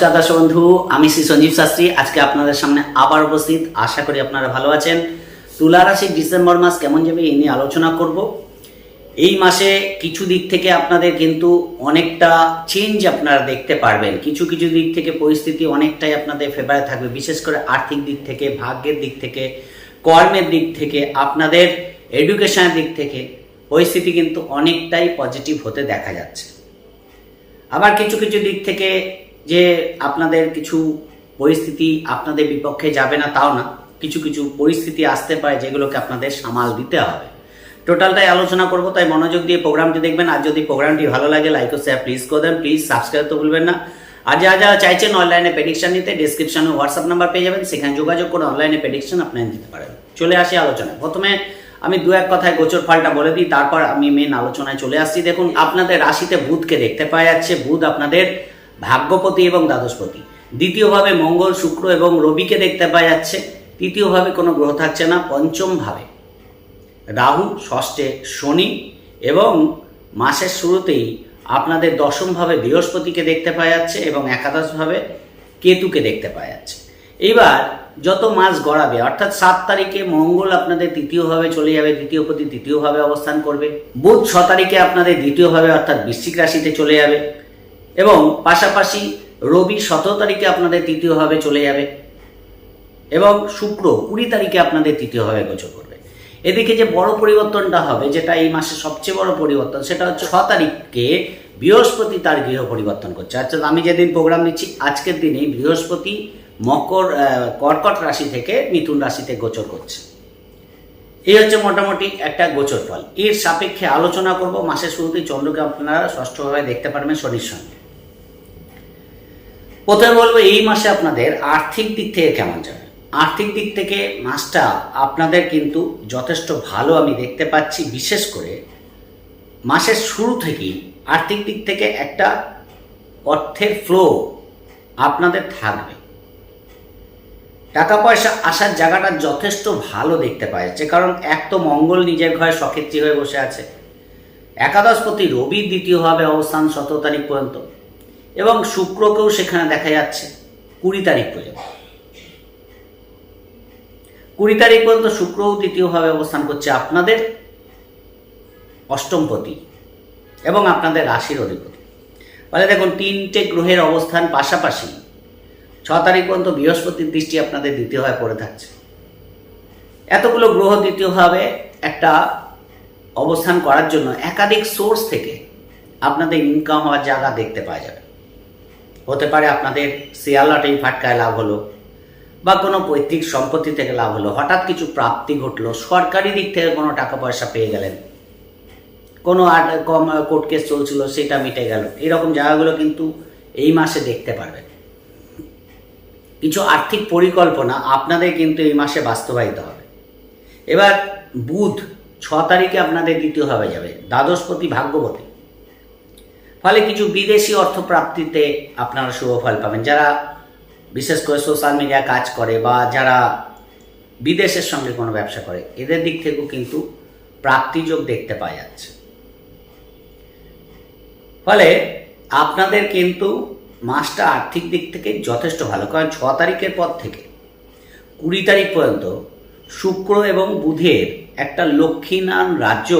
নমস্কার দর্শক বন্ধু, আমি শ্রী সঞ্জীব শাস্ত্রী। আজকে আপনাদের সামনে আবার উপস্থিত। আশা করি আপনারা ভালো আছেন। তুলা রাশির ডিসেম্বর মাস কেমন যাবে এই নিয়ে আলোচনা করব। এই মাসে কিছু দিক থেকে আপনাদের কিন্তু অনেকটা চেঞ্জ আপনারা দেখতে পারবেন। কিছু কিছু দিক থেকে পরিস্থিতি অনেকটাই আপনাদের ফেভারে থাকবে। বিশেষ করে আর্থিক দিক থেকে, ভাগ্যের দিক থেকে, কর্মের দিক থেকে, আপনাদের এডুকেশনের দিক থেকে পরিস্থিতি কিন্তু অনেকটাই পজিটিভ হতে দেখা যাচ্ছে। আবার কিছু কিছু দিক থেকে যে আপনাদের কিছু পরিস্থিতি আপনাদের বিপক্ষে যাবে না, তাও না। কিছু কিছু পরিস্থিতি আসতে পারে যেগুলোকে আপনাদের সামাল দিতে হবে। টোটালটাই আলোচনা করব, তাই মনোযোগ দিয়ে প্রোগ্রামটি দেখবেন। আর যদি প্রোগ্রামটি ভালো লাগে লাইক ও শেয়ার প্লিজ করে দেন। প্লিজ সাবস্ক্রাইব তো ভুলবেন না। আর যা যা চাইছেন অনলাইনে প্রেডিকশন নিতে ডিসক্রিপশনে হোয়াটসঅ্যাপ নাম্বার পেয়ে যাবেন। সেখানে যোগাযোগ করে অনলাইনে প্রেডিকশন আপনারা দিতে পারেন। চলে আসি আলোচনায়। প্রথমে আমি দু এক কথায় গোচর ফলটা বলে দিই, তারপর আমি মেন আলোচনায় চলে আসছি। দেখুন, আপনাদের রাশিতে বুধকে দেখতে পাওয়া যাচ্ছে। বুধ আপনাদের ভাগ্যপতি এবং দ্বাদশপতি। দ্বিতীয়ভাবে মঙ্গল, শুক্র এবং রবিকে দেখতে পাওয়া যাচ্ছে। তৃতীয়ভাবে কোনো গ্রহ থাকছে না, পঞ্চমভাবে রাহু, ষষ্ঠে শনি এবং মাসের শুরুতেই আপনাদের দশমভাবে বৃহস্পতিকে দেখতে পাওয়া যাচ্ছে এবং একাদশভাবে কেতুকে দেখতে পাওয়া যাচ্ছে। এবার যত মাস গড়াবে, অর্থাৎ সাত তারিখে মঙ্গল আপনাদের তৃতীয়ভাবে চলে যাবে, তৃতীয়পতি তৃতীয়ভাবে অবস্থান করবে। বুধ ছ তারিখে আপনাদের দ্বিতীয়ভাবে, অর্থাৎ বৃশ্চিক রাশিতে চলে যাবে। এবং পাশাপাশি রবি সতেরো তারিখে আপনাদের তৃতীয়ভাবে চলে যাবে এবং শুক্র কুড়ি তারিখে আপনাদের তৃতীয়ভাবে গোচর করবে। এদিকে যে বড় পরিবর্তনটা হবে, যেটা এই মাসে সবচেয়ে বড় পরিবর্তন, সেটা হচ্ছে ছ তারিখকে বৃহস্পতি তার গৃহ পরিবর্তন করছে। অর্থাৎ আমি যেদিন প্রোগ্রাম নিচ্ছি, আজকের দিনেই বৃহস্পতি মকর কর্কট রাশি থেকে মিথুন রাশিতে গোচর করছে। এই হচ্ছে মোটামুটি একটা গোচর ফল এর সাপেক্ষে আলোচনা করব। মাসের শুরুতেই চন্দ্রকে আপনারা ষষ্ঠভাবে দেখতে পারবেন শনির সঙ্গে। প্রথমে বলব, এই মাসে আপনাদের আর্থিক দিক থেকে কেমন যাবে? আর্থিক দিক থেকে মাসটা আপনাদের কিন্তু যথেষ্ট ভালো আমি দেখতে পাচ্ছি, বিশেষ করে মাসের শুরু থেকেই আর্থিক দিক থেকে একটা অর্থের ফ্লো আপনাদের থাকবে। টাকা পয়সা আসার জায়গাটা যথেষ্ট ভালো দেখতে পাওয়া যাচ্ছে কারণ এক তো মঙ্গল নিজের ঘরে সক্ষেত্রী হয়ে বসে আছে। একাদশপতি রবির দ্বিতীয়ভাবে অবস্থান সতেরো তারিখ পর্যন্ত। এবং শুক্রকেও সেখানে দেখা যাচ্ছে কুড়ি তারিখ পর্যন্ত। কুড়ি তারিখ পর্যন্ত শুক্রও দ্বিতীয়ভাবে অবস্থান করছে আপনাদের অষ্টমপতি এবং আপনাদের রাশির অধিপতি। ফলে দেখুন, তিনটে গ্রহের অবস্থান পাশাপাশি ছ তারিখ পর্যন্ত বৃহস্পতির দৃষ্টি আপনাদের দ্বিতীয়ভাবে পড়ে থাকছে। এতগুলো গ্রহ দ্বিতীয়ভাবে একটা অবস্থান করার জন্য একাধিক সোর্স থেকে আপনাদের ইনকাম হওয়ার জায়গা দেখতে পাওয়া যাবে। হতে পারে আপনাদের শেয়ার ফাটকায় লাভ হলো, বা কোনো পৈতৃক সম্পত্তি থেকে লাভ হলো। হঠাৎ কিছু প্রাপ্তি ঘটলো, সরকারি দিক থেকে কোনো টাকা পয়সা পেয়ে গেলেন। কোনো কম কোর্ট কেস চলছিল, সেটা মিটে গেল। এরকম জায়গাগুলো কিন্তু এই মাসে দেখতে পারবেন। কিছু আর্থিক পরিকল্পনা আপনাদের কিন্তু এই মাসে বাস্তবায়িত হবে। এবার বুধ, ছ তারিখে আপনাদের দ্বিতীয় হবে যাবে। দ্বাদশপতি ভাগ্যবতী ফলে কিছু বিদেশি অর্থ প্রাপ্তিতে আপনারা শুভ ফল পাবেন। যারা বিশেষ করে সোশ্যাল মিডিয়া কাজ করে বা যারা বিদেশের সঙ্গে কোনো ব্যবসা করে, এদের দিক থেকেও কিন্তু প্রাপ্তিযোগ দেখতে পাওয়া যাচ্ছে। ফলে আপনাদের কিন্তু মাসটা আর্থিক দিক থেকে যথেষ্ট ভালো, কারণ ছ তারিখের পর থেকে কুড়ি তারিখ পর্যন্ত শুক্র এবং বুধের একটা লক্ষ্মীনান রাজ্য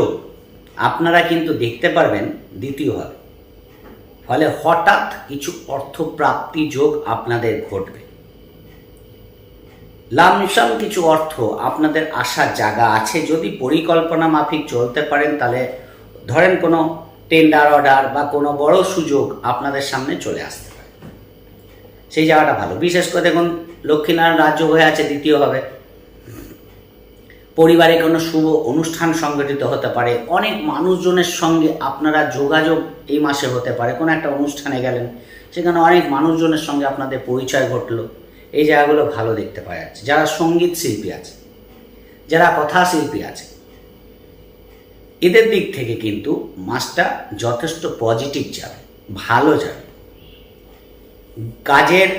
আপনারা কিন্তু দেখতে পারবেন দ্বিতীয়ভাবে ফলে হঠাৎ কিছু অর্থপ্রাপ্তি যোগ আপনাদের ঘটবে। লামসাম কিছু অর্থ আপনাদের আসার জায়গা আছে। যদি পরিকল্পনা মাফিক চলতে পারেন, তাহলে ধরেন কোনো টেন্ডার অর্ডার বা কোনো বড় সুযোগ আপনাদের সামনে চলে আসতে পারে। সেই জায়গাটা ভালো। বিশেষ করে দেখুন, লক্ষ্মীনারায়ণ রাজ্য হয়ে আছে দ্বিতীয়ভাবে পরিবারে কোনো শুভ অনুষ্ঠান সংগঠিত হতে পারে, অনেক মানুষজনের সঙ্গে আপনারা যোগাযোগ এই মাসে হতে পারে, কোনো একটা অনুষ্ঠানে গেলেন, সেখানে অনেক মানুষজনের সঙ্গে আপনাদের পরিচয় ঘটলো, এই জায়গাগুলো ভালো দেখতে পাওয়া যাচ্ছে। যারা সংগীত শিল্পী আছে, যারা কথা শিল্পী আছে, এদের দিক থেকে কিন্তু মাসটা যথেষ্ট পজিটিভ যাবে, ভালো যাবে। কাজের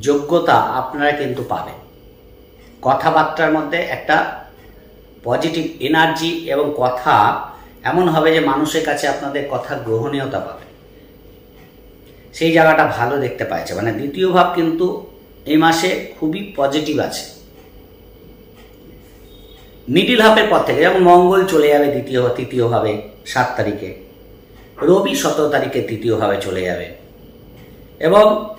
যোগ্যতা আপনারা কিন্তু পাবেন। কথাবার্তার মধ্যে একটা পজিটিভ এনার্জি এবং কথা এমন হবে যে মানুষের কাছে আপনাদের কথা গ্রহণীয়তা পাবে। সেই জায়গাটা ভালো দেখতে পাচ্ছে মানে দ্বিতীয় ভাব কিন্তু এই মাসে খুবই পজিটিভ আছে। মিডিল হাফের পর থেকে যেমন মঙ্গল চলে যাবে দ্বিতীয় তৃতীয়ভাবে সাত তারিখে। রবি সতেরো তারিখে তৃতীয়ভাবে চলে যাবে। এবং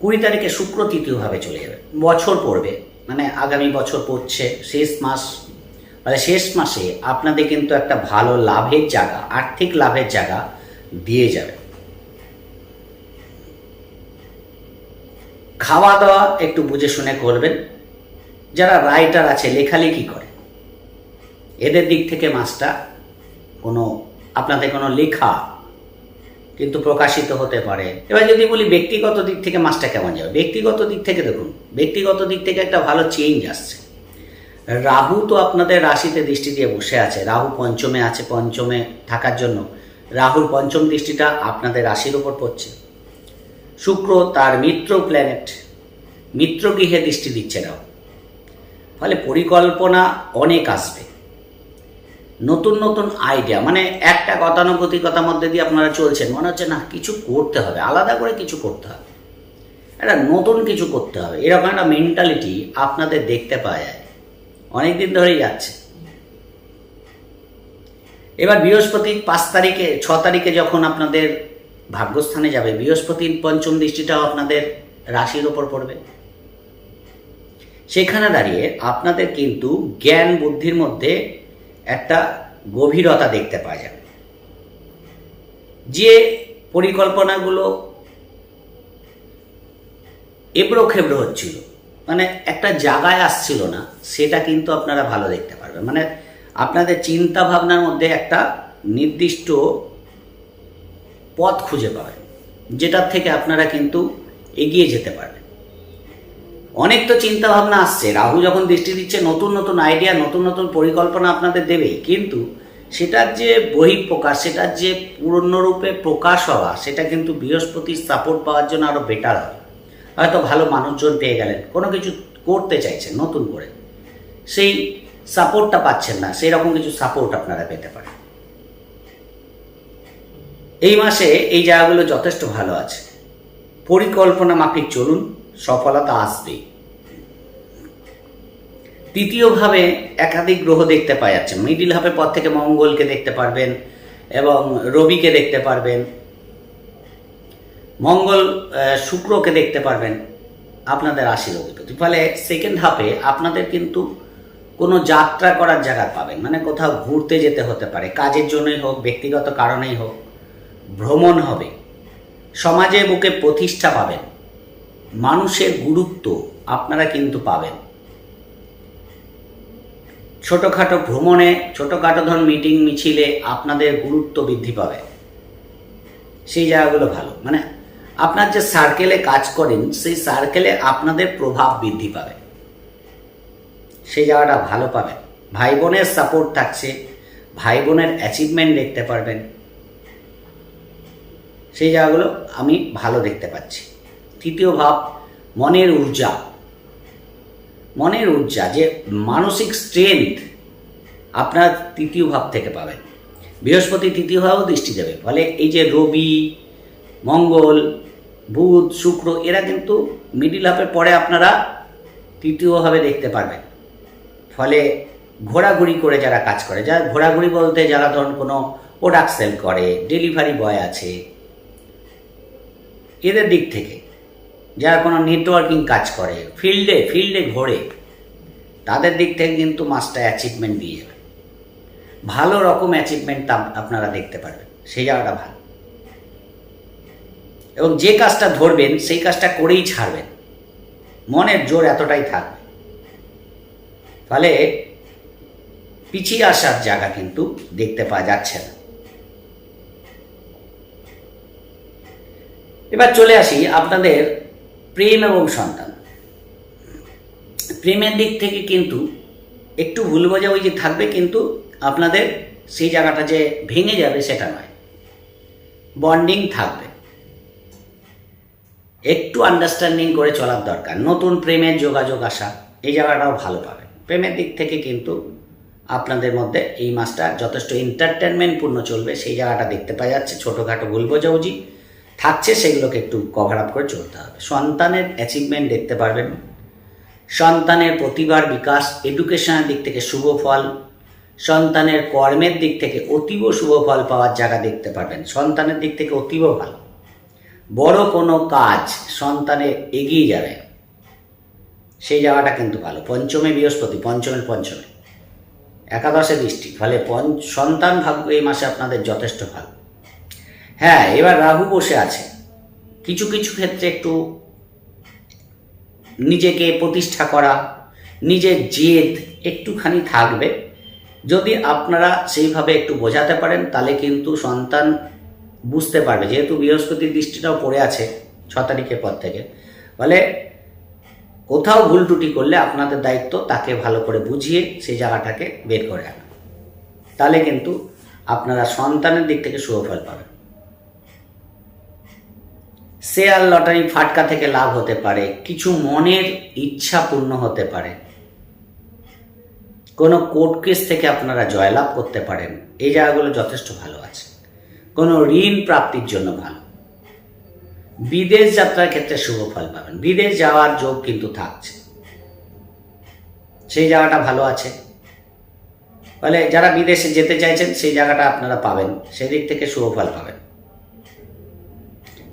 কুড়ি তারিখে শুক্র তৃতীয়ভাবে চলে যাবে। বছর পড়বে মানে আগামী বছর পড়ছে, শেষ মাস মানে শেষ মাসে আপনাদের কিন্তু একটা ভালো লাভের জায়গা, আর্থিক লাভের জায়গা দিয়ে যাবে। খাওয়া দাওয়া একটু বুঝে শুনে করবেন। যারা রাইটার আছে, লেখালেখি করে, এদের দিক থেকে মাসটা কোনো, আপনাদের কোনো লেখা কিন্তু প্রকাশিত হতে পারে। এবার যদি বলি ব্যক্তিগত দিক থেকে মাসটা কেমন যাবে? ব্যক্তিগত দিক থেকে দেখুন, ব্যক্তিগত দিক থেকে একটা ভালো চেঞ্জ আসছে। রাহু তো আপনাদের রাশিতে দৃষ্টি দিয়ে বসে আছে। রাহু পঞ্চমে আছে, পঞ্চমে থাকার জন্য। রাহুর পঞ্চম দৃষ্টিটা আপনাদের রাশির উপর পড়ছে। শুক্র তার মিত্র প্ল্যানেট মিত্র গৃহে দৃষ্টি দিচ্ছে রাহু ফলে পরিকল্পনা অনেক আসবে। নতুন নতুন আইডিয়া মানে একটা গতানুগতিকতার মধ্যে দিয়ে আপনারা চলছেন, মনে হচ্ছে না, কিছু করতে হবে, আলাদা করে কিছু করতে হবে। একটা নতুন কিছু করতে হবে, এরকম একটা মেন্টালিটি আপনাদের দেখতে পাওয়া যায়। অনেক দিন ধরেই যাচ্ছে। এবার বৃহস্পতি পাঁচ তারিখে, ছ তারিখে যখন আপনাদের ভাগ্যস্থানে যাবে, বৃহস্পতির পঞ্চম দৃষ্টিটাও আপনাদের রাশির ওপর পড়বে। সেখানে দাঁড়িয়ে আপনাদের কিন্তু জ্ঞান বুদ্ধির মধ্যে একটা গভীরতা দেখতে পাওয়া যাবে যে পরিকল্পনাগুলো এবড়ো খেবড়ো হচ্ছিল মানে একটা জায়গায় আসছিল না, সেটা কিন্তু আপনারা ভালো দেখতে পারবেন। মানে আপনাদের চিন্তা ভাবনার মধ্যে একটা নির্দিষ্ট পথ খুঁজে পাবেন, যেটার থেকে আপনারা কিন্তু এগিয়ে যেতে পারবেন। অনেক তো চিন্তা ভাবনা আসছে। রাহু যখন দৃষ্টি দিচ্ছে, নতুন নতুন আইডিয়া নতুন নতুন পরিকল্পনা আপনাদের দেবেই কিন্তু সেটার যে বহিঃপ্রকাশ, সেটার যে পূর্ণরূপে প্রকাশ হওয়া, সেটা কিন্তু বৃহস্পতির সাপোর্ট পাওয়ার জন্য আরও বেটার হয় হয়তো ভালো মানুষজন পেয়ে গেলেন, কোনো কিছু করতে চাইছেন, নতুন করে। সেই সাপোর্টটা পাচ্ছেন না সেই রকম কিছু সাপোর্ট আপনারা পেতে পারেন। এই মাসে এই জায়গাগুলো যথেষ্ট ভালো আছে। পরিকল্পনা মাফিক চলুন, সফলতা আসবেই। তৃতীয়ভাবে একাধিক গ্রহ দেখতে পাওয়া যাচ্ছে। মিডিল হাফের পর থেকে মঙ্গলকে দেখতে পারবেন এবং রবিকে দেখতে পারবেন। মঙ্গল শুক্রকে দেখতে পারবেন। আপনাদের রাশির অধিপতি ফলে সেকেন্ড হাফে আপনাদের কিন্তু কোনো যাত্রা করার জায়গা পাবেন। মানে কোথাও ঘুরতে যেতে হতে পারে। কাজের জন্যই হোক, ব্যক্তিগত কারণেই হোক, ভ্রমণ হবে। সমাজের বুকে প্রতিষ্ঠা পাবেন। মানুষের গুরুত্ব আপনারা কিন্তু পাবেন। ছোটোখাটো ভ্রমণে, ছোটোখাটো ধরুন মিটিং মিছিলে আপনাদের গুরুত্ব বৃদ্ধি পাবে। সেই জায়গাগুলো ভালো। মানে আপনার যে সার্কেলে কাজ করেন, সেই সার্কেলে আপনাদের প্রভাব বৃদ্ধি পাবে। সেই জায়গাটা ভালো পাবেন। ভাই বোনের সাপোর্ট থাকছে ভাই বোনের অ্যাচিভমেন্ট দেখতে পারবেন। সেই জায়গাগুলো আমি ভালো দেখতে পাচ্ছি। তৃতীয় ভাব, মনের ঊর্জা। মনের ঊর্জা যে মানসিক স্ট্রেংথ আপনার তৃতীয় ভাব থেকে পাবেন। বৃহস্পতি তৃতীয় ভাবেও দৃষ্টি দেবে। ফলে এই যে রবি, মঙ্গল, বুধ, শুক্র, এরা কিন্তু মিডিল হাফের পরে আপনারা তৃতীয়ভাবে দেখতে পারবেন। ফলে ঘোরাঘুরি করে যারা কাজ করে, যারা ঘোরাঘুরি বলতে যারা ধরুন কোনো প্রোডাক্ট সেল করে ডেলিভারি বয় আছে, এদের দিক থেকে যারা কোনো নেটওয়ার্কিং কাজ করে ফিল্ডে ফিল্ডে ঘোরে, তাদের দিক থেকে কিন্তু মাসটা অ্যাচিভমেন্ট দিয়ে যাবে ভালো রকম অ্যাচিভমেন্ট আপনারা দেখতে পারবেন, সেই জায়গাটা ভালো। এবং যে কাজটা ধরবেন, সেই কাজটা করেই ছাড়বেন। মনের জোর এতটাই থাকবে। ফলে পিছিয়ে আসার জায়গা কিন্তু দেখতে পাওয়া যাচ্ছে না। এবার চলে আসি আপনাদের প্রেম এবং সন্তান। প্রেমের দিক থেকে কিন্তু একটু ভুল বোঝাবুঝি থাকবে, কিন্তু আপনাদের সেই জায়গাটা যে ভেঙে যাবে সেটা নয়। বন্ডিং থাকবে। একটু আন্ডারস্ট্যান্ডিং করে চলার দরকার। নতুন প্রেমের যোগাযোগ আসা, এই জায়গাটাও ভালো পাবে প্রেমের দিক থেকে কিন্তু আপনাদের মধ্যে এই মাসটা যথেষ্ট এন্টারটেনমেন্টপূর্ণ চলবে। সেই জায়গাটা দেখতে পাওয়া যাচ্ছে। ছোটোখাটো ভুল বোঝাবুঝি। থাকছে সেগুলোকে একটু কভার আপ করে চলতে হবে। সন্তানের অ্যাচিভমেন্ট দেখতে পারবেন। সন্তানের প্রতিভার বিকাশ এডুকেশনের দিক থেকে শুভ ফল। সন্তানের কর্মের দিক থেকে অতীব শুভ ফল পাওয়ার জায়গা দেখতে পারবেন। সন্তানের দিক থেকে অতীব ভালো। বড় কোনো কাজ সন্তানে এগিয়ে যাবে, সেই জায়গাটা কিন্তু ভালো। পঞ্চমে বৃহস্পতি, পঞ্চমের পঞ্চমে। একাদশে দৃষ্টি ফলে সন্তান ভাগ্য এই মাসে আপনাদের যথেষ্ট ভালো। হ্যাঁ এবার রাহু বসে আছে। কিছু কিছু ক্ষেত্রে একটু নিজেকে প্রতিষ্ঠা করা, নিজের জেদ একটুখানি থাকবে। যদি আপনারা সেইভাবে একটু বোঝাতে পারেন, তাহলে কিন্তু সন্তান বুঝতে পারবে। যেহেতু বৃহস্পতির দৃষ্টিটাও পড়ে আছে ছ তারিখের পর থেকে। ফলে কোথাও ভুল ত্রুটি করলে আপনাদের দায়িত্ব তাকে ভালো করে বুঝিয়ে সেই জায়গাটাকে বের করে আনা। তাহলে কিন্তু আপনারা সন্তানের দিক থেকে শুভ ফল পাবেন। শেয়ার লটারি ফাটকা থেকে লাভ হতে পারে, কিছু মনের ইচ্ছা পূর্ণ হতে পারে। কোনো কোর্ট কেস থেকে আপনারা জয়লাভ করতে পারেন, এই জায়গাগুলো যথেষ্ট ভালো আছে। কোনো ঋণ প্রাপ্তির জন্য ভালো। বিদেশ যাত্রার ক্ষেত্রে শুভ ফল পাবেন। বিদেশ যাওয়ার যোগ কিন্তু থাকছে। সেই জায়গাটা ভালো আছে। ফলে যারা বিদেশে যেতে চাইছেন, সেই জায়গাটা আপনারা পাবেন। সেদিক থেকে শুভ ফল পাবেন।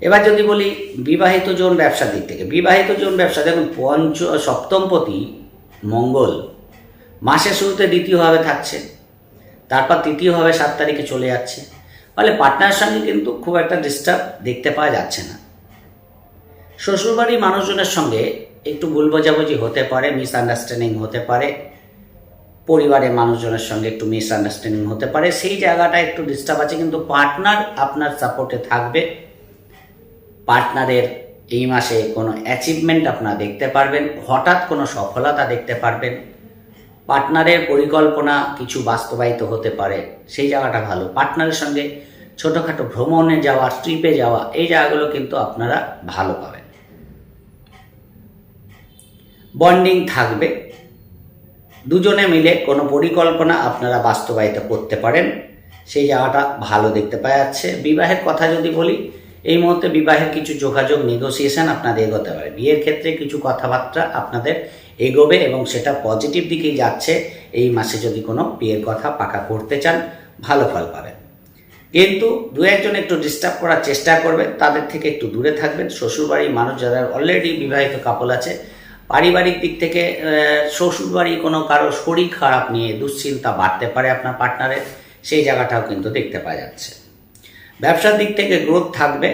এবার যদি বলি বিবাহিত জোন ব্যবসার দিক থেকে, বিবাহিত জন ব্যবসা, দেখুন পঞ্চ, সপ্তমপতি মঙ্গল, মাসের শুরুতে দ্বিতীয়ভাবে থাকছে, তারপর তৃতীয়ভাবে সাত তারিখে চলে যাচ্ছে, ফলে পার্টনারের সঙ্গে কিন্তু খুব একটা ডিস্টার্ব দেখতে পাওয়া যাচ্ছে না। শ্বশুরবাড়ির মানুষজনের সঙ্গে একটু ভুল বোঝাবুঝি হতে পারে মিসআন্ডারস্ট্যান্ডিং হতে পারে, পরিবারের মানুষজনের সঙ্গে একটু মিসআন্ডারস্ট্যান্ডিং হতে পারে, সেই জায়গাটা একটু ডিস্টার্ব আছে, কিন্তু পার্টনার আপনার সাপোর্টে থাকবে। পার্টনারের এই মাসে কোনো অ্যাচিভমেন্ট আপনারা দেখতে পারবেন, হঠাৎ কোনো সফলতা দেখতে পারবেন। পার্টনারের পরিকল্পনা কিছু বাস্তবায়িত হতে পারে, সেই জায়গাটা ভালো। পার্টনারের সঙ্গে ছোটোখাটো ভ্রমণে যাওয়া ট্রিপে যাওয়া, এই জায়গাগুলো কিন্তু আপনারা ভালো পাবেন। বন্ডিং থাকবে। দুজনে মিলে কোনো পরিকল্পনা আপনারা বাস্তবায়িত করতে পারেন, সেই জায়গাটা ভালো দেখতে পাওয়া যাচ্ছে। বিবাহের কথা যদি বলি এই মুহূর্তে বিবাহের কিছু যোগাযোগ নেগোসিয়েশন আপনাদের এগোতে পারে। বিয়ের ক্ষেত্রে কিছু কথাবার্তা আপনাদের এগোবে এবং সেটা পজিটিভ দিকেই যাচ্ছে। এই মাসে যদি কোনো বিয়ের কথা পাকা করতে চান, ভালো ফল পাবেন। কিন্তু দু একজন একটু ডিস্টার্ব করার চেষ্টা করবেন, তাদের থেকে একটু দূরে থাকবেন। শ্বশুরবাড়ির মানুষ যারা অলরেডি বিবাহিত কাপল আছে, পারিবারিক দিক থেকে শ্বশুরবাড়ি কোনো কারও শরীর খারাপ নিয়ে দুশ্চিন্তা বাড়তে পারে আপনার পার্টনারের সেই জায়গাটাও কিন্তু দেখতে পাওয়া যাচ্ছে। ব্যবসার দিক থেকে গ্রোথ থাকবে,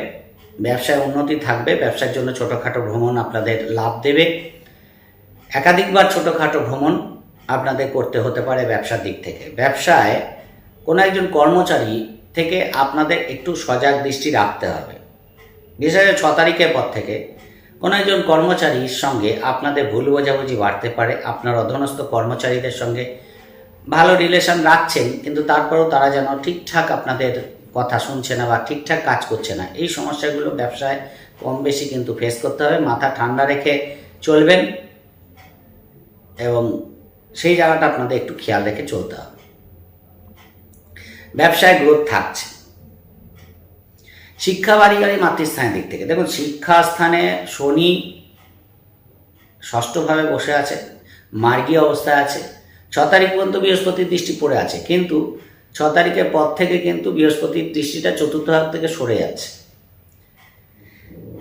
ব্যবসায় উন্নতি থাকবে, ব্যবসার জন্য ছোটোখাটো ভ্রমণ আপনাদের লাভ দেবে। একাধিকবার ছোটোখাটো ভ্রমণ আপনাদের করতে হতে পারে ব্যবসার দিক থেকে। ব্যবসায় কোনো একজন কর্মচারী থেকে আপনাদের একটু সজাগ দৃষ্টি রাখতে হবে। বিশেষ ছ তারিখের পর থেকে কোনো একজন কর্মচারীর সঙ্গে আপনাদের ভুল বোঝাবুঝি বাড়তে পারে। আপনার অধীনস্থ কর্মচারীদের সঙ্গে ভালো রিলেশন রাখছেন, কিন্তু তারপরেও তারা যেন ঠিকঠাক আপনাদের কথা শুনছে না বা ঠিকঠাক কাজ করছে না, এই সমস্যাগুলো ব্যবসায় কম বেশি কিন্তু ফেস করতে হবে, মাথা ঠান্ডা রেখে চলবেন এবং সেই জায়গাটা আপনাদের একটু খেয়াল রেখে চলতে হবে। ব্যবসায় গ্রোথ থাকছে। শিক্ষা বাড়িগাড়ি মাতৃস্থানের দিক থেকে, দেখুন শিক্ষাস্থানে শনি ষষ্ঠভাবে বসে আছে, মার্গী অবস্থায় আছে, ছ তারিখ পর্যন্ত বৃহস্পতির দৃষ্টি পড়ে আছে, কিন্তু ছ তারিখের পর থেকে কিন্তু বৃহস্পতির দৃষ্টিটা চতুর্থ ভাগ থেকে সরে যাচ্ছে।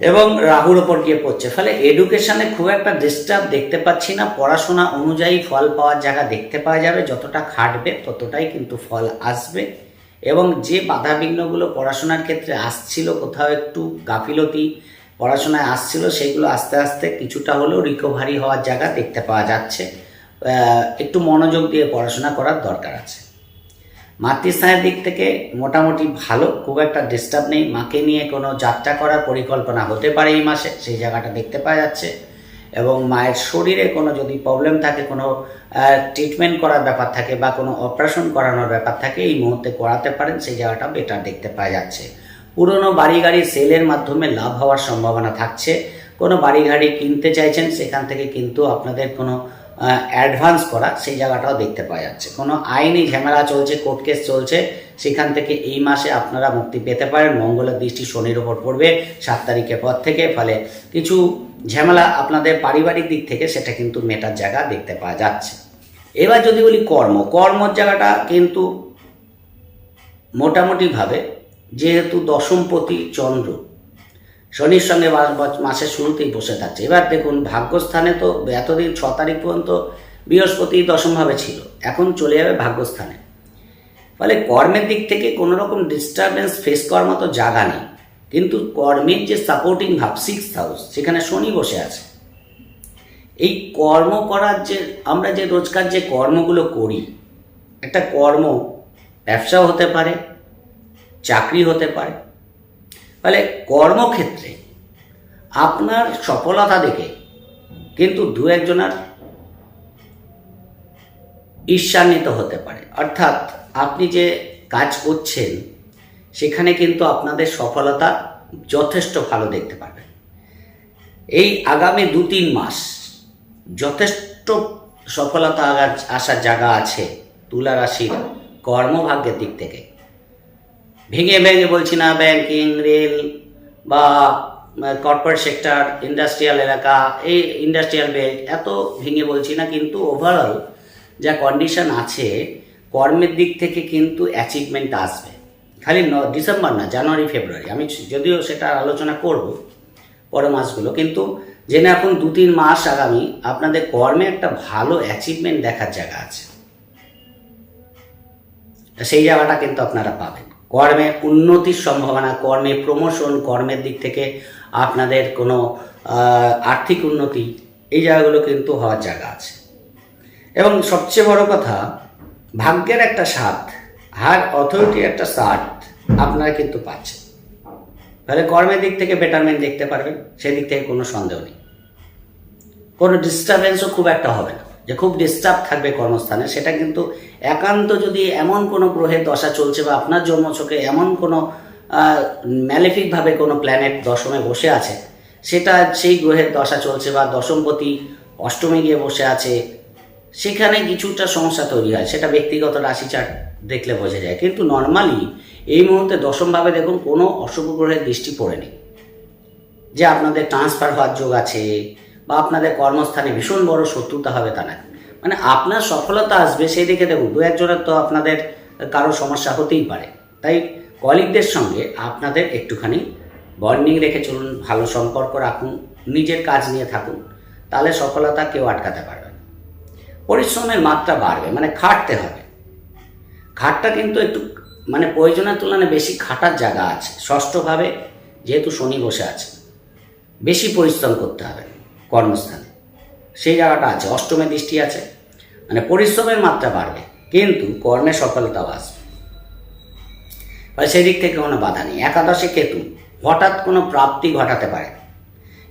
এবং রাহুর ওপর গিয়ে পড়ছে। ফলে এডুকেশনে খুব একটা ডিস্টার্ব দেখতে পাচ্ছি না। পড়াশোনা অনুযায়ী ফল পাওয়ার জায়গা দেখতে পাওয়া যাবে। যতটা খাটবে ততটাই কিন্তু ফল আসবে। এবং যে বাধা বিঘ্নগুলো পড়াশোনার ক্ষেত্রে আসছিল, কোথাও একটু গাফিলতি পড়াশোনায় আসছিল, সেগুলো আস্তে আস্তে কিছুটা হলেও রিকভারি হওয়ার জায়গা দেখতে পাওয়া যাচ্ছে। একটু মনোযোগ দিয়ে পড়াশোনা করার দরকার আছে। মাতৃস্থানের দিক থেকে মোটামুটি ভালো, খুব একটা ডিস্টার্ব নেই। মাকে নিয়ে কোনো যাত্রা করার পরিকল্পনা হতে পারে এই মাসে, সেই জায়গাটা দেখতে পাওয়া যাচ্ছে। এবং মায়ের শরীরে কোনো যদি প্রবলেম থাকে, কোনো ট্রিটমেন্ট করার ব্যাপার থাকে বা কোনো অপারেশন করানোর ব্যাপার থাকে, এই মুহূর্তে করাতে পারেন, সেই জায়গাটা বেটার দেখতে পাওয়া যাচ্ছে। পুরনো বাড়ি গাড়ি সেলের মাধ্যমে লাভ হওয়ার সম্ভাবনা থাকছে। কোনো বাড়ি গাড়ি কিনতে চাইছেন, সেখান থেকে কিন্তু আপনাদের কোনো অ্যাডভান্স করা, সেই জায়গাটাও দেখতে পাওয়া যাচ্ছে। কোনো আইনি ঝামেলা চলছে কোর্ট কেস চলছে, সেখান থেকে এই মাসে আপনারা মুক্তি পেতে পারেন। মঙ্গলের দৃষ্টি শনির ওপর পড়বে, সাত তারিখের পর থেকে। ফলে কিছু ঝামেলা আপনাদের পারিবারিক দিক থেকে, সেটা কিন্তু মেটার জায়গা দেখতে পাওয়া যাচ্ছে। এবার যদি বলি কর্ম, কর্মর জায়গাটা কিন্তু মোটামুটিভাবে, যেহেতু দশমপতি চন্দ্র শনির সঙ্গে মাসের শুরুতেই বসে থাকছে। এবার দেখুন, ভাগ্যস্থানে তো এতদিন ছ তারিখ পর্যন্ত বৃহস্পতি দশমভাবে ছিল, এখন চলে যাবে ভাগ্যস্থানে। ফলে কর্মের দিক থেকে কোনো রকম ডিস্টারবেন্স ফেস করার মতো জায়গা নেই। কিন্তু কর্মের যে সাপোর্টিং ভাব সিক্স হাউস সেখানে শনি বসে আছে। এই কর্ম করার যে, আমরা যে রোজকার যে কর্মগুলো করি, একটা কর্ম ব্যবসাও হতে পারে, চাকরি হতে পারে ফলে কর্মক্ষেত্রে আপনার সফলতা দেখে কিন্তু দু একজনের ঈর্ষান্বিত হতে পারে। অর্থাৎ আপনি যে কাজ করছেন, সেখানে কিন্তু আপনাদের সফলতা যথেষ্ট ভালো দেখতে পারবেন এই আগামী দু তিন মাস যথেষ্ট সফলতা আসার জায়গা আছে তুলা রাশির কর্মভাগ্যের দিক থেকে। ভেঙে ভেঙে বলছি না ব্যাংকিং রেল বা কর্পোরেট সেক্টর ইন্ডাস্ট্রিয়াল এলাকা, এই ইন্ডাস্ট্রিয়াল বেল্ট এত ভেঙে বলছি না, কিন্তু ওভারঅল যা কন্ডিশন আছে, কর্মের দিক থেকে কিন্তু অ্যাচিভমেন্ট আসবে। খালি ন ডিসেম্বর না জানুয়ারি ফেব্রুয়ারি আমি যদিও সেটা আলোচনা করব পরের মাসগুলো, কিন্তু জেনে এখন দু তিন মাস আগামী আপনাদের কর্মে একটা ভালো অ্যাচিভমেন্ট দেখার জায়গা আছে। সেই জায়গাটা কিন্তু আপনারা পাবেন। কর্মে উন্নতির সম্ভাবনা, কর্মে প্রমোশন কর্মের দিক থেকে আপনাদের কোনো আর্থিক উন্নতি, এই জায়গাগুলো কিন্তু হওয়ার জায়গা আছে। এবং সবচেয়ে বড় কথা, ভাগ্যের একটা স্বাদ হার অথরিটির একটা স্বাদ আপনারা কিন্তু পাচ্ছেন। তাহলে কর্মের দিক থেকে বেটারমেন্ট দেখতে পারবেন, সেদিক থেকে কোনো সন্দেহ নেই। কোনো ডিস্টারবেন্সও খুব একটা হবে না। যে খুব ডিস্টার্ব থাকবে কর্মস্থানে, সেটা কিন্তু একান্ত যদি এমন কোনো গ্রহের দশা চলছে বা আপনার জন্মছকে এমন কোনো ম্যালেফিকভাবে কোনো প্ল্যানেট দশমে বসে আছে, সেটা সেই গ্রহের দশা চলছে বা দশমপতি অষ্টমে গিয়ে বসে আছে, সেখানে কিছুটা সমস্যা তৈরি হয়, সেটা ব্যক্তিগত রাশি চার্ট দেখলে বোঝা যায়। কিন্তু নর্মালি এই মুহূর্তে দশমভাবে দেখুন কোনো অশুভ গ্রহের দৃষ্টি পড়েনি। যে আপনাদের ট্রান্সফার হওয়ার যোগ আছে বা আপনাদের কর্মস্থানে ভীষণ বড় শত্রুতা হবে তা না। মানে আপনার সফলতা আসবে সেই দিকে দেখুন, দু একজনের তো আপনাদের কারও সমস্যা হতেই পারে। তাই কলিগদের সঙ্গে আপনাদের একটুখানি বন্ডিং রেখে চলুন, ভালো সম্পর্ক রাখুন, নিজের কাজ নিয়ে থাকুন, তাহলে সফলতা কেউ আটকাতে পারবে না। পরিশ্রমের মাত্রা বাড়বে মানে খাটতে হবে। খাটটা কিন্তু একটু মানে প্রয়োজনের তুলনায় বেশি খাটার জায়গা আছে, ষষ্ঠভাবে যেহেতু শনি বসে আছে, বেশি পরিশ্রম করতে হবে। কর্মস্থানে। সেই জায়গাটা আছে, অষ্টমে দৃষ্টি আছে মানে পরিশ্রমের মাত্রা বাড়বে, কিন্তু কর্মে সফলতাও আসবে। বা সেদিক থেকে কোনো বাধা নেই। একাদশে কেতু, হঠাৎ কোনো প্রাপ্তি ঘটাতে পারে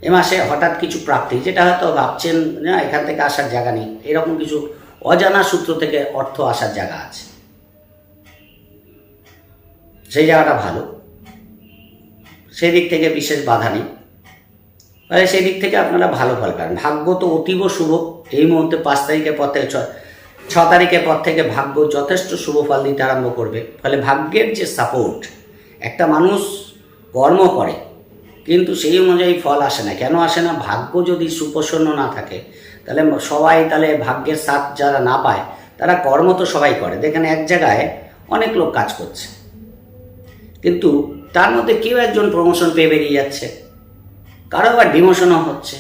এ মাসে হঠাৎ কিছু প্রাপ্তি, যেটা হয়তো ভাবছেন না, এখান থেকে আসার জায়গা নেই। এরকম কিছু অজানা সূত্র থেকে অর্থ আসার জায়গা আছে। সেই জায়গাটা ভালো। সেই দিক থেকে বিশেষ বাধা নেই। তাহলে সেই দিক থেকে আপনারা ভালো ফল পাবেন। ভাগ্য তো অতীব শুভ। এই মুহূর্তে পাঁচ তারিখের পর থেকে ছ ছ তারিখের পর থেকে ভাগ্য যথেষ্ট শুভ ফল দিতে আরম্ভ করবে। ফলে ভাগ্যের যে সাপোর্ট একটা মানুষ কর্ম করে, কিন্তু সেই অনুযায়ী ফল আসে না। কেন আসে না? ভাগ্য যদি সুপ্রসন্ন না থাকে, তাহলে সবাই তাহলে ভাগ্যের সাথ যারা না পায়, তারা কর্ম তো সবাই করে। দেখেন এক জায়গায় অনেক লোক কাজ করছে। কিন্তু তার মধ্যে কেউ একজন প্রমোশন পেয়ে বেরিয়ে যাচ্ছে। কারও আবার ডিমোশনও হচ্ছে।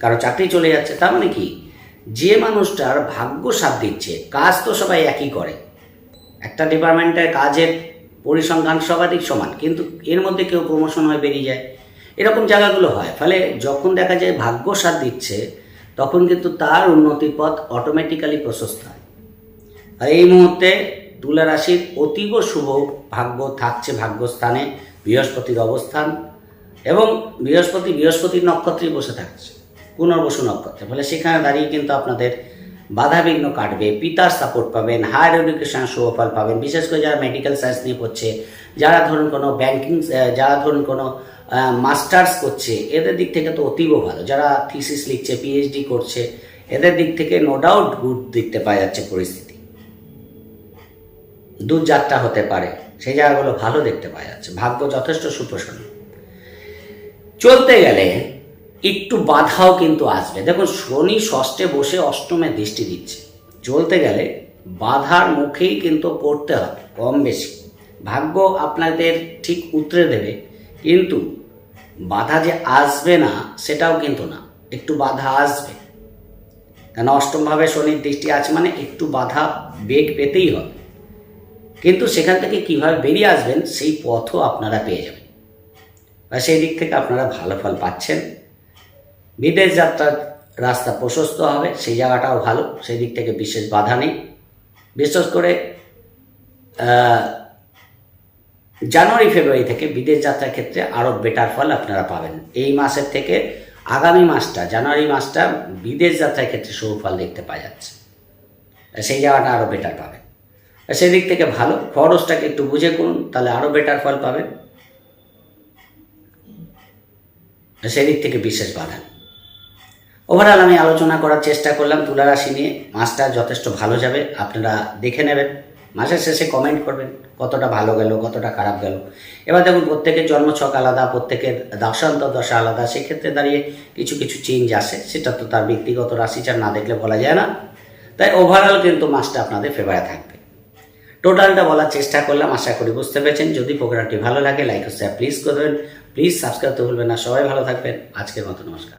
কারও চাকরি চলে যাচ্ছে, তার মানে কি? যে মানুষটার ভাগ্য সাথ দিচ্ছে, কাজ তো সবাই একই করে। একটা ডিপার্টমেন্টের কাজের পরিসংখ্যান সবারই সমান, কিন্তু এর মধ্যে কেউ প্রমোশন হয়ে বেরিয়ে যায়। এরকম জায়গাগুলো হয়, ফলে যখন দেখা যায় ভাগ্য সাথ দিচ্ছে, তখন কিন্তু তার উন্নতির পথ অটোমেটিক্যালি প্রশস্ত হয়। আর এই মুহূর্তে তুলা রাশির অতীব শুভ ভাগ্য থাকছে ভাগ্যস্থানে, বৃহস্পতির অবস্থান এবং বৃহস্পতি বৃহস্পতির নক্ষত্রেই বসে থাকছে, পুনর্বসু নক্ষত্রে। ফলে সেখানে দাঁড়িয়ে কিন্তু আপনাদের বাধাবিঘ্ন কাটবে, পিতার সাপোর্ট পাবেন হায়ার এডুকেশন শুভফল পাবেন। বিশেষ করে যারা মেডিকেল সায়েন্স নিয়ে পড়ছে, যারা ধরুন কোনো ব্যাংকিং যারা ধরুন কোনো মাস্টার্স করছে, এদের দিক থেকে তো অতীব ভালো। যারা থিসিস লিখছে পিএইচডি করছে, এদের দিক থেকে নো ডাউট গুড দেখতে পাওয়া যাচ্ছে পরিস্থিতি। দূরযাত্রা হতে পারে, সেই জায়গাগুলো ভালো দেখতে পাওয়া যাচ্ছে। ভাগ্য যথেষ্ট সুপ্রসন্ন। চলতে গেলে একটু বাধাও কিন্তু আসবে। দেখুন, শনি ষষ্ঠে বসে অষ্টমে দৃষ্টি দিচ্ছে। চলতে গেলে বাধার মুখেই কিন্তু পড়তে হবে কম বেশি। ভাগ্য আপনাদের ঠিক উতরে দেবে, কিন্তু বাধা যে আসবে না, সেটাও কিন্তু না। একটু বাধা আসবে। কেন, অষ্টমভাবে শনির দৃষ্টি আছে মানে একটু বাধা বেগ পেতেই হবে। কিন্তু সেখান থেকে কীভাবে বেরিয়ে আসবেন, সেই পথও আপনারা পেয়ে যাবেন। সেই দিক থেকে আপনারা ভালো ফল পাচ্ছেন। বিদেশ যাত্রার রাস্তা প্রশস্ত হবে, সেই জায়গাটাও ভালো, সেই দিক থেকে বিশেষ বাধা নেই। বিশেষ করে জানুয়ারি, ফেব্রুয়ারি থেকে বিদেশ যাত্রার ক্ষেত্রে আরও বেটার ফল আপনারা পাবেন। এই মাসের থেকে আগামী মাসটা, জানুয়ারি মাসটা বিদেশ যাত্রার ক্ষেত্রে সুফল দেখতে পাওয়া যাচ্ছে। সেই জায়গাটা আরও বেটার পাবেন। আর সেই দিক থেকে ভালো, খরচটাকে একটু বুঝে করুন, তাহলে আরও বেটার ফল পাবেন। সেই থেকে বিশেষ বাধা। ওভারঅল আমি আলোচনা করার চেষ্টা করলাম তুলা রাশি নিয়ে। মাসটা যথেষ্ট ভালো যাবে, আপনারা দেখে নেবেন। মাসের শেষে কমেন্ট করবেন, কতটা ভালো গেল, কতটা খারাপ গেল। এবার দেখুন, প্রত্যেকের জন্মছক আলাদা, প্রত্যেকের দশান্ত দশা আলাদা, সেক্ষেত্রে দাঁড়িয়ে কিছু কিছু চেঞ্জ আসে। সেটা তো তার ব্যক্তিগত রাশিচার না দেখলে বলা যায় না। তাই ওভারঅল কিন্তু মাসটা আপনাদের ফেভারে থাকবে। টোটালটা বলার চেষ্টা করলাম, আশা করি বুঝতে পেরেছেন। যদি প্রোগ্রামটি ভালো লাগে লাইক ও শেয়ার প্লিজ করবেন প্লিজ সাবস্ক্রাইব তো ভুলবেন না। সবাই ভালো থাকবেন। আজকের মতো নমস্কার।